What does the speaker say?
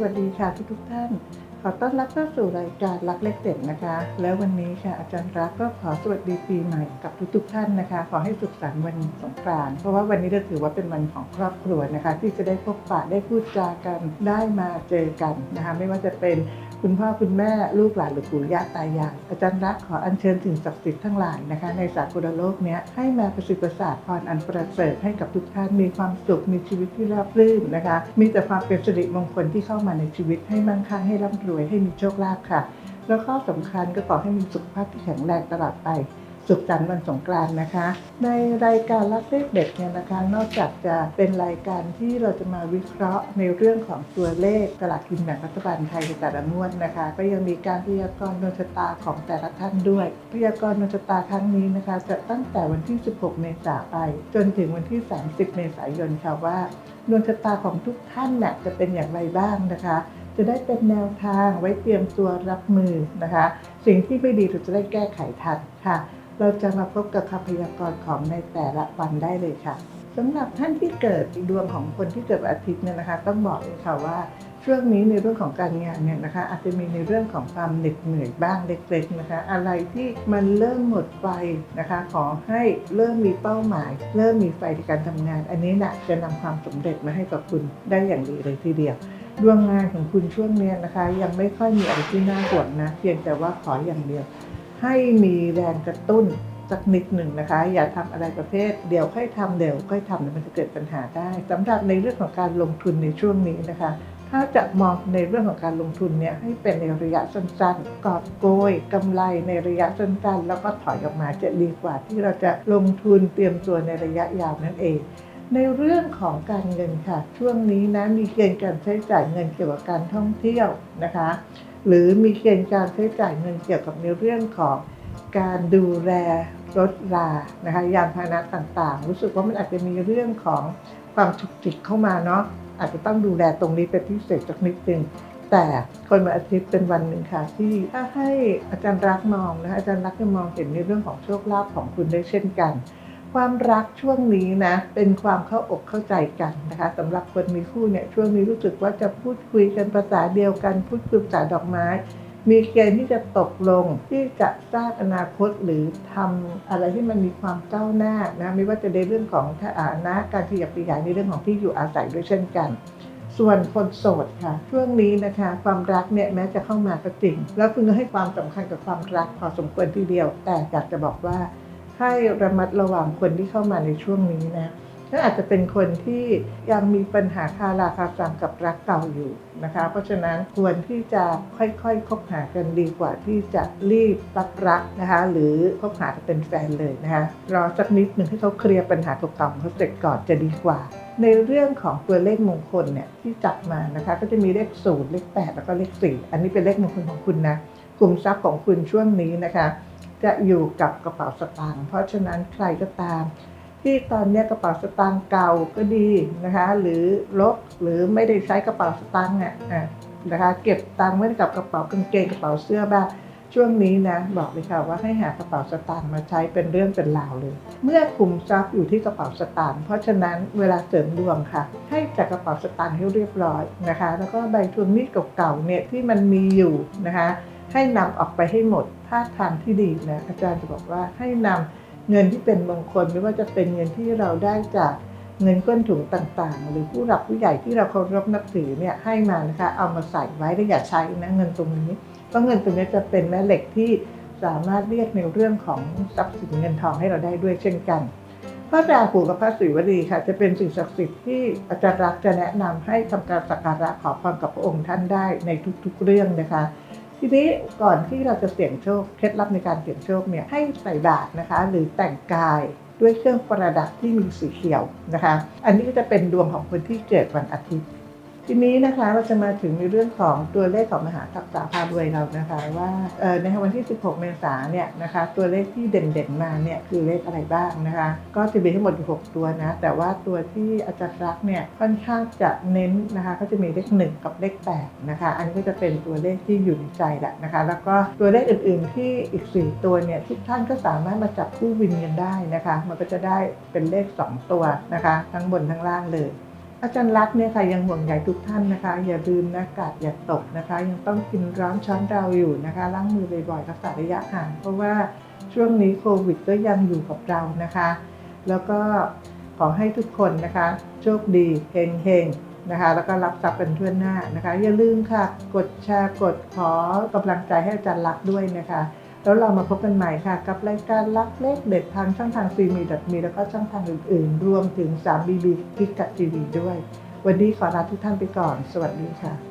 สวัสดีค่ะทุกทุกท่าน ขอต้อนรับเข้าสู่รายการรักเล็กเด็ดนะคะ แล้ววันนี้ค่ะอาจารย์รักก็ขอสวัสดีปีใหม่กับทุกๆท่านนะคะ ขอให้สุขสันต์วันสงกรานต์เพราะว่าวันนี้เราถือว่าเป็นวันของครอบครัวนะคะ ที่จะได้พบปะได้พูดจากันได้มาเจอกันนะคะ ไม่ว่าจะเป็น คุณพ่อคุณแม่ลูกหลานหรือปู่ย่าตายายอาจารย์รักขออัญเชิญสิ่งศักดิ์สิทธิ์ทั้งหลายนะคะ ในสากลโลกนี้ให้มาประสิทธิ์ประสาทพรอันประเสริฐให้กับทุกท่านมีความสุขมีชีวิตที่ราบรื่นนะคะ มีแต่ความเป็นสิริมงคลที่เข้ามาในชีวิตให้มั่งคั่งให้ร่ำรวยให้มีโชคลาภค่ะ แล้วข้อสำคัญก็ขอให้มีสุขภาพที่แข็งแรงตลอดไป สุขสันต์วันสงกรานต์นะคะ ในรายการรักเลขเด็กเนี่ยนะคะ นอกจากจะเป็นรายการที่เราจะมาวิเคราะห์ในเรื่องของตัวเลขตลาดกินแบ่งรัฐบาลไทยในแต่ละงวดนะคะ ก็ยังมีการพยากรณ์ดวงชะตาของแต่ละท่านด้วย พยากรณ์ดวงชะตาครั้งนี้นะคะ จะตั้งแต่วันที่ 16 เมษายนไป จนถึงวันที่ 30 เมษายนค่ะว่าดวงชะตาของทุกท่านน่ะจะเป็นอย่างไรบ้างนะคะ จะได้เป็นแนวทางไว้เตรียมตัวรับมือนะคะ สิ่งที่ไม่ดีเราจะได้แก้ไขทันค่ะ เราจะมาพบกับคำพยากรณ์ของในแต่ละวันได้เลยค่ะสำหรับท่านที่เกิดดวงของคนที่เกิดอาทิตย์เนี่ยนะคะ ต้องบอกเลยค่ะว่าช่วงนี้ในเรื่องของการงานเนี่ยนะคะอาจจะมีในเรื่องของความเหน็ดเหนื่อยบ้างเล็กๆนะคะ อะไรที่มันเริ่มหมดไฟนะคะ ขอให้เริ่มมีเป้าหมาย เริ่มมีไฟในการทำงาน อันนี้นะจะนำความสำเร็จมาให้กับคุณได้อย่างดีเลยทีเดียวดวงงานของคุณช่วงนี้นะคะ ยังไม่ค่อยมีอะไรที่น่าห่วงนะ เพียงแต่ว่าขออย่างเดียว ให้มีแรงกระตุ้นสักนิดหนึ่งนะคะ อย่าทำอะไรประเภท เดี๋ยวค่อยทำเดี๋ยวค่อยทำเดี๋ยมันจะเกิดปัญหาได้สำหรับในเรื่องของการลงทุนในช่วงนี้นะคะ ถ้าจะมองในเรื่องของการลงทุนเนี่ยให้เป็นในระยะสั้นๆ กอบโกยกำไรในระยะสั้นๆ แล้วก็ถอยออกมาจะดีกว่าที่เราจะลงทุนเตรียมตัวในระยะยาวนั่นเอง ในเรื่องของการเงินค่ะ ช่วงนี้นะมีเกณฑ์การใช้จ่ายเงินเกี่ยวกับการท่องเที่ยวนะคะ หรือมีเกณฑ์การใช้จ่ายเงินเกี่ยวกับในเรื่องของการดูแลรถรานะคะยานพาหนะต่างๆ รู้สึกว่ามันอาจจะมีเรื่องของความฉุกจิกเข้ามาเนาะอาจจะต้องดูแลตรงนี้เป็นพิเศษสักนิดนึงแต่คนวันอาทิตย์เป็นวันหนึ่งค่ะ ที่ถ้าให้อาจารย์รักมองนะคะอาจารย์รักจะมองเห็นในเรื่องของโชคลาภของคุณได้เช่นกัน ความรักช่วงนี้นะ เป็นความเข้าอกเข้าใจกันนะคะสำหรับคนมีคู่เนี่ยช่วงนี้รู้สึกว่าจะพูดคุยกันภาษาเดียวกัน พูดคุยภาษาดอกไม้ มีเกณฑ์ที่จะตกลงที่จะสร้างอนาคตหรือทำอะไรที่มันมีความก้าวหน้านะไม่ว่าจะในเรื่องของฐานะการขยับขยายในเรื่องของที่อยู่อาศัยด้วยเช่นกัน ส่วนคนโสดค่ะ ช่วงนี้นะคะ ความรักเนี่ยแม้จะเข้ามาก็จริง แล้วคุณก็ให้ความสำคัญกับความรักพอสมควรทีเดียว แต่อยากจะบอกว่า ให้ระมัดระวังคนที่เข้ามาในช่วงนี้นะก็อาจจะเป็นคนที่ยังมีปัญหาคาราคาซังกับรักเก่าอยู่นะคะ เพราะฉะนั้นควรที่จะค่อยๆ คบหากันดีกว่าที่จะรีบรับรักนะคะ หรือคบหากันเป็นแฟนเลยนะคะรอสักนิดหนึ่งให้เขาเคลียร์ปัญหาเก่าๆของเขาเสร็จก่อนจะดีกว่า ในเรื่องของตัวเลขมงคลเนี่ยที่จับมานะคะ ก็จะมีเลขศูนย์เลขแปดแล้วก็เลขสี่อันนี้เป็นเลขมงคลของคุณนะกลุ่มทรัพย์ของคุณช่วงนี้นะคะ จะอยู่กับกระเป๋าสตางค์เพราะฉะนั้นใครก็ตาม ที่ตอนนี้กระเป๋าสตางค์เก่าก็ดีนะคะ หรือลบหรือไม่ได้ใช้กระเป๋าสตางค์อะอะนะคะ เก็บตังค์ไว้กับกระเป๋ากางเกงกระเป๋าเสื้อบ้างช่วงนี้นะบอกเลยค่ะว่าให้หากระเป๋าสตางค์มาใช้เป็นเรื่องเป็นราวเลย เมื่อคุมทรัพย์อยู่ที่กระเป๋าสตางค์เพราะฉะนั้นเวลาเสริมดวงค่ะ ให้จัดกระเป๋าสตางค์ให้เรียบร้อยนะคะ แล้วก็ใบทวงหนี้เก่าๆเนี่ยที่มันมีอยู่นะคะ ให้นำออกไปให้หมด ถ้าทางที่ดีนะอาจารย์จะบอกว่าให้นำเงินที่เป็นมงคลไม่ว่าจะเป็นเงินที่เราได้จากเงินก้นถุงต่างๆ หรือผู้หลักผู้ใหญ่ที่เราเคารพนับถือเนี่ยให้มานะคะเอามาใส่ไว้และอย่าใช้นะเงินตรงนี้เพราะเงินตรงนี้จะเป็นแม่เหล็กที่สามารถเรียกในเรื่องของทรัพย์สินเงินทองให้เราได้ด้วยเช่นกัน พระราหูกับพระศิวลีค่ะ จะเป็นสิ่งศักดิ์สิทธิ์ที่อาจารย์รักจะแนะนำให้ทำการสักการะขอพรกับพระองค์ท่านได้ในทุกๆเรื่องนะคะ ทีนี้ก่อนที่เราจะเสี่ยงโชคเคล็ดลับในการเสี่ยงโชคเนี่ยให้ใส่บาตรนะคะ หรือแต่งกายด้วยเครื่องประดับที่มีสีเขียวนะคะ อันนี้ก็จะเป็นดวงของคนที่เกิดวันอาทิตย์ ทีนี้นะคะเราจะมาถึงในเรื่องของตัวเลขของมหาทักษะพารวยเรานะคะว่าในวันที่ 16 เมษายนเนี่ยนะคะตัวเลขที่เด่นๆมาเนี่ยคือเลขอะไรบ้างนะคะ ก็จะมีทั้งหมด 6 ตัวนะ แต่ว่าตัวที่อาจารย์รักเนี่ยค่อนข้างจะเน้นนะคะก็จะมีเลข 1 กับเลข8นะคะอันนี้ก็จะเป็นตัวเลขที่อยู่ในใจแหละนะคะ แล้วก็ตัวเลขอื่นๆที่อีก 4 ตัวเนี่ยทุกท่านก็สามารถมาจับคู่วินกันได้นะคะ มันก็จะได้เป็นเลข 2 ตัวนะคะ ทั้งบนทั้งล่างเลย อาจารย์รักเนี่ยค่ะยังห่วงใยทุกท่านนะคะ อย่าลืมนะกาดอย่าตกนะคะ ยังต้องกินร้อนช้อนเราอยู่นะคะล้างมือบ่อยๆรักษาระยะห่างเพราะว่าช่วงนี้โควิดก็ยังอยู่กับเรานะคะ แล้วก็ขอให้ทุกคนนะคะ โชคดีเฮงๆนะคะ แล้วก็รับทรัพย์เป็นทั่วหน้านะคะ อย่าลืมค่ะ กดแชร์กดขอกำลังใจให้อาจารย์รักด้วยนะคะ แล้วเรามาพบกันใหม่ค่ะ กับรายการลักเลขเด็ดทางช่องทางซีมีดัมีแล้วก็ช่องทางอื่นๆ รวมถึง 3BB พิกัดทีวีด้วย วันนี้ขอลาทุกท่านไปก่อน สวัสดีค่ะ